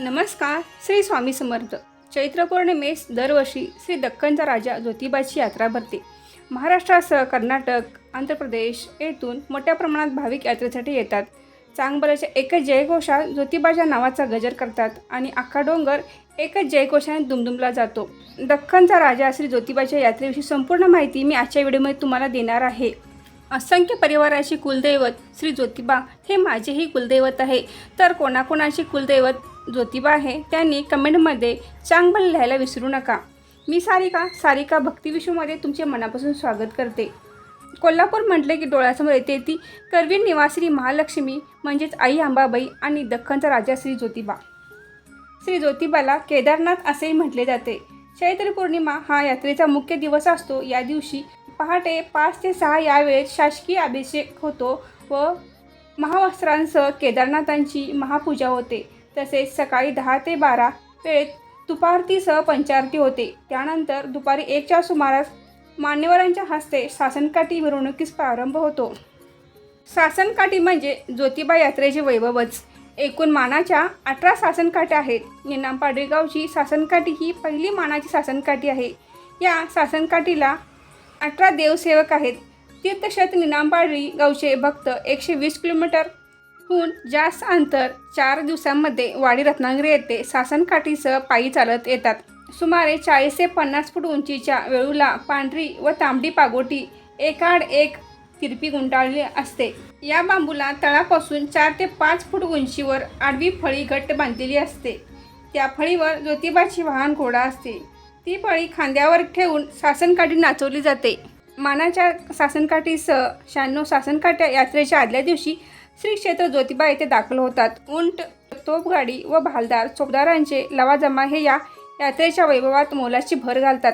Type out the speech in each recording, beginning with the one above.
नमस्कार श्री स्वामी समर्थ. चैत्र पौर्णिमेस दरवर्षी श्री दक्कनचा राजा ज्योतिबाची यात्रा भरते. महाराष्ट्रासह कर्नाटक आंध्र प्रदेश येथून मोठ्या प्रमाणात भाविक यात्रेसाठी येतात. चांगबऱ्याच्या एकच जयघोषात ज्योतिबाच्या नावाचा गजर करतात आणि अख्खा डोंगर एकच जयघोषाने दुमदुमला जातो. दख्खनचा राजा श्री ज्योतिबाच्या यात्रेविषयी संपूर्ण माहिती मी आजच्या व्हिडिओमध्ये तुम्हाला देणार आहे. असंख्य परिवाराचे कुलदैवत श्री ज्योतिबा हे माझेही कुलदैवत आहे. तर कोणाकोणाचे कुलदैवत ज्योतिबा आहे त्यांनी कमेंटमध्ये चांगबल लिहायला विसरू नका. मी सारिका सारिका भक्तिविश्वमध्ये तुमचे मनापासून स्वागत करते. कोल्हापूर म्हटले की डोळ्यासमोर येते ती करवीर निवासी महालक्ष्मी म्हणजेच आई अंबाबाई आणि दख्खनचा राजा श्री ज्योतिबा. श्री ज्योतिबाला केदारनाथ असेही म्हटले जाते. चैत्र पौर्णिमा हा यात्रेचा मुख्य दिवस असतो. या दिवशी पहाटे पाच ते सहा या वेळेत शासकीय अभिषेक होतो व महावस्त्रांसह केदारनाथांची महापूजा होते. तसेच सकाळी दहा ते बारा वेळेत तुपारतीसह पंचारती होते. त्यानंतर दुपारी एकच्या सुमारास मान्यवरांच्या हस्ते सासनकाठी मिरवणुकीस प्रारंभ होतो. सासनकाठी म्हणजे ज्योतिबा यात्रेचे वैभवच. एकूण मानाच्या अठरा सासनकाठ्या आहेत. निनाम पाडळगावची सासनकाठी ही पहिली मानाची सासनकाठी आहे. या सासनकाठीला अठरा देवसेवक आहेत. तीर्थक्षेत्र निनांबाळी गावचे भक्त एकशे वीस किलोमीटरहून जास्त अंतर चार दिवसांमध्ये वाडी रत्नागिरी येथे सासनकाठीसह पायी चालत येतात. सुमारे चाळीस ते पन्नास फूट उंचीच्या वेळूला पांढरी व तांबडी पागोटी एकाड एक तिरपी गुंडाळली असते. या बांबूला तळापासून चार ते पाच फूट उंचीवर आडवी फळी घट्ट बांधलेली असते. त्या फळीवर ज्योतिबाची वाहन घोडा असते. ती पळी खांद्यावर ठेवून सासनकाठी नाचवली जाते. मानाच्या सासनकाठीसह शहाण्णव सासनकाठ्या यात्रेच्या आदल्या दिवशी श्री क्षेत्र ज्योतिबा येथे दाखल होतात. उंट तोपगाडी व भालदार चोपदारांचे लवाजमा हे या यात्रेच्या वैभवात मोलाची भर घालतात.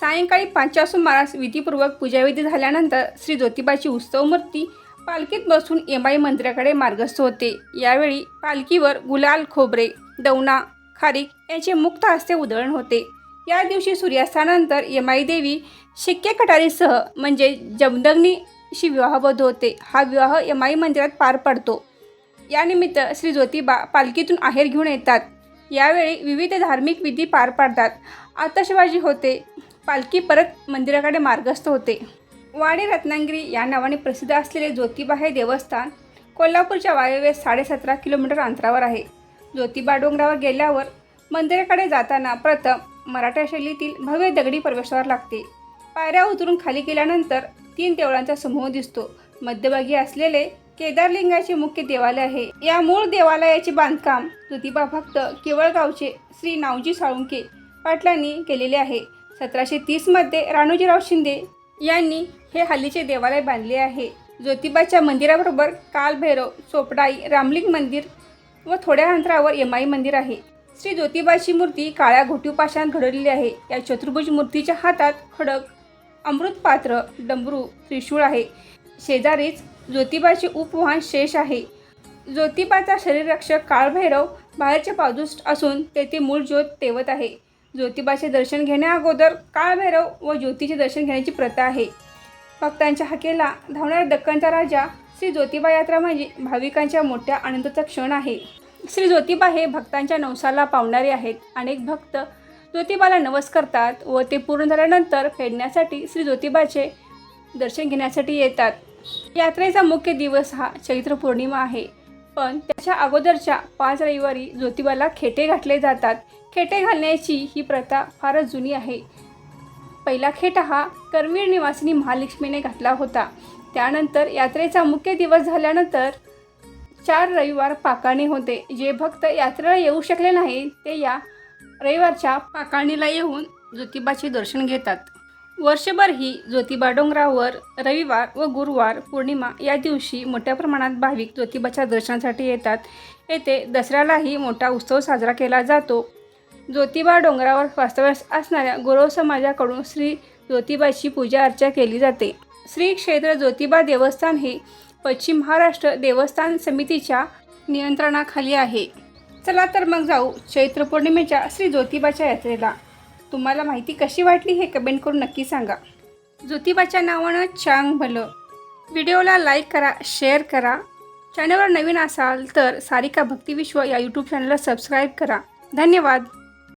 सायंकाळी पाचच्या सुमारास विधीपूर्वक पूजाविधी झाल्यानंतर श्री ज्योतिबाची उत्सव मूर्ती पालखीत बसून एमाई मंदिराकडे मार्गस्थ होते. यावेळी पालखीवर गुलाल खोबरे दवना खारीक याचे मुक्त हस्ते उधळण होते. या दिवशी सूर्यास्तानंतर यमाई देवी शिक्के कटारीसह म्हणजे जमदग्नीशी विवाहबद्ध होते. हा विवाह यमाई मंदिरात पार पडतो. यानिमित्त श्री ज्योतिबा पालखीतून आहेर घेऊन येतात. यावेळी विविध धार्मिक विधी पार पाडतात. आतषबाजी होते. पालखी परत मंदिराकडे मार्गस्थ होते. वाडी रत्नागिरी या नावाने प्रसिद्ध असलेले ज्योतिबा हे देवस्थान कोल्हापूरच्या वायव्येस साडेसतरा किलोमीटर अंतरावर आहे. ज्योतिबा डोंगरावर गेल्यावर मंदिराकडे जाताना प्रथम मराठा शैलीतील भव्य दगडी प्रवेशद्वार लागते. पायऱ्या उतरून खाली गेल्यानंतर तीन देवळांचा समूह दिसतो. मध्यभागी असलेले केदारलिंगाचे मुख्य देवालय आहे. या मूळ देवालयाचे बांधकाम ज्योतिबा भक्त केवळगावचे श्री नावजी साळुंके पाटलांनी केलेले आहे. सतराशे तीसमध्ये राणोजीराव शिंदे यांनी हे हल्लीचे देवालय बांधले आहे. ज्योतिबाच्या मंदिराबरोबर कालभैरव चोपडाई रामलिंग मंदिर व थोड्या अंतरावर यमाई मंदिर आहे. श्री ज्योतिबाची मूर्ती काळ्या घोटीपाशात घडवलेली आहे. या चतुर्भुज मूर्तीच्या हातात खडक अमृतपात्र डमरू त्रिशूळ आहे. शेजारीच ज्योतिबाचे उपवाहन शेष आहे. ज्योतिबाचा शरीररक्षक काळभैरव बाहेरचे पादुष्ट असून तेथे मूळ ज्योत तेवत आहे. ज्योतिबाचे दर्शन घेण्याअगोदर काळभैरव व ज्योतीचे दर्शन घेण्याची प्रथा आहे. भक्तांच्या हाकेला धावणाऱ्या दक्कनचा राजा श्री ज्योतिबा यात्रा म्हणजे भाविकांच्या मोठ्या आनंदाचा क्षण आहे. श्री ज्योतिबा हे भक्तांच्या नवसाला पावणारे आहेत. अनेक भक्त ज्योतिबाला नवस करतात व ते पूर्ण झाल्यानंतर फेडण्यासाठी श्री ज्योतिबाचे दर्शन घेण्यासाठी येतात. यात्रेचा मुख्य दिवस हा चैत्र पौर्णिमा आहे. पण त्याच्या अगोदरच्या पाच रविवारी ज्योतिबाला खेटे घातले जातात. खेटे घालण्याची ही प्रथा फारच जुनी आहे. पहिला खेटा हा करवीर निवासिनी महालक्ष्मीने घातला होता. त्यानंतर यात्रेचा मुख्य दिवस झाल्यानंतर चार रविवार पाकाणी होते. जे भक्त यात्रेला येऊ शकले नाही ते या रविवारच्या पाकाणीला येऊन ज्योतिबाचे दर्शन घेतात. वर्षभर ही ज्योतिबा डोंगरावर रविवार व गुरुवार पौर्णिमा या दिवशी मोठ्या प्रमाणात भाविक ज्योतिबाच्या दर्शनासाठी येतात. येथे दसऱ्यालाही मोठा उत्सव साजरा केला जातो. ज्योतिबा डोंगरावर वास्तव्यास असणाऱ्या गुरव समाजाकडून श्री ज्योतिबाची पूजा अर्चा केली जाते. श्री क्षेत्र ज्योतिबा देवस्थान हे पश्चिम महाराष्ट्र देवस्थान समितीच्या नियंत्रणाखाली आहे. चला तर मग जाऊ चैत्र पौर्णिमेच्या श्री ज्योतिबाच्या यात्रेला. तुम्हाला माहिती कशी वाटली हे कमेंट करून नक्की सांगा. ज्योतिबाच्या नावानं चांग भलं. व्हिडिओला लाईक करा शेअर करा. चॅनलवर नवीन असाल तर सारिका भक्तिविश्व या यूट्यूब चॅनलला सबस्क्राईब करा. धन्यवाद.